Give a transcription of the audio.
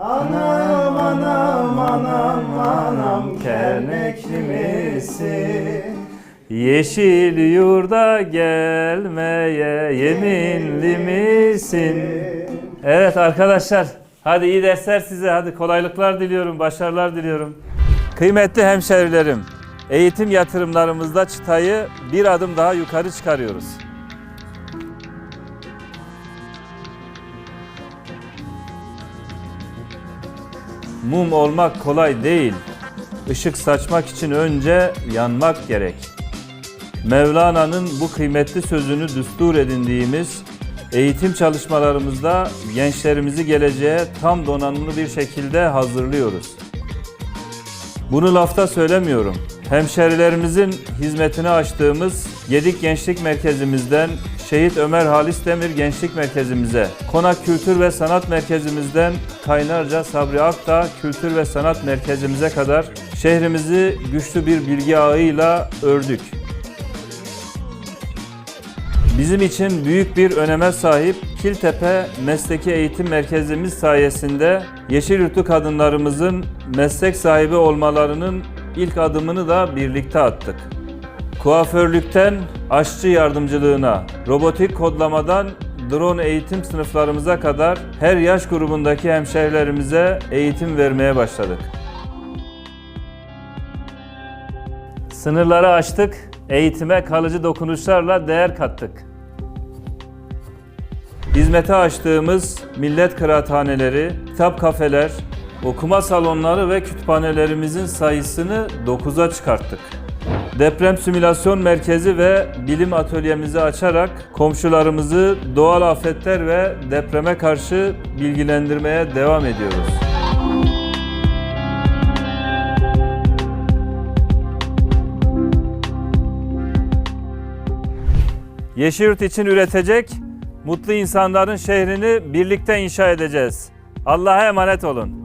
Anam anam anam anam kernekli misin? Yeşil yurda gelmeye yeminli misin? Evet arkadaşlar, hadi iyi dersler size. Hadi kolaylıklar diliyorum, başarılar diliyorum. Kıymetli hemşerilerim, eğitim yatırımlarımızda çıtayı bir adım daha yukarı çıkarıyoruz. Mum olmak kolay değil. Işık saçmak için önce yanmak gerek. Mevlana'nın bu kıymetli sözünü düstur edindiğimiz eğitim çalışmalarımızda gençlerimizi geleceğe tam donanımlı bir şekilde hazırlıyoruz. Bunu lafta söylemiyorum. Hemşerilerimizin hizmetine açtığımız Gedik Gençlik Merkezimizden Şehit Ömer Halis Demir Gençlik Merkezimize, Konak Kültür ve Sanat Merkezimizden Kaynarca Sabri Akdağ Kültür ve Sanat Merkezimize kadar şehrimizi güçlü bir bilgi ağıyla ördük. Bizim için büyük bir öneme sahip Kiltepe Mesleki Eğitim Merkezimiz sayesinde Yeşilyurtlu kadınlarımızın meslek sahibi olmalarının ilk adımını da birlikte attık. Kuaförlükten aşçı yardımcılığına, robotik kodlamadan drone eğitim sınıflarımıza kadar her yaş grubundaki hemşehrilerimize eğitim vermeye başladık. Sınırları aştık, eğitime kalıcı dokunuşlarla değer kattık. Hizmete açtığımız millet kıraathaneleri, kitap kafeler, okuma salonları ve kütüphanelerimizin sayısını 9'a çıkarttık. Deprem simülasyon merkezi ve bilim atölyemizi açarak komşularımızı doğal afetler ve depreme karşı bilgilendirmeye devam ediyoruz. Yeşilyurt için üretecek, mutlu insanların şehrini birlikte inşa edeceğiz. Allah'a emanet olun.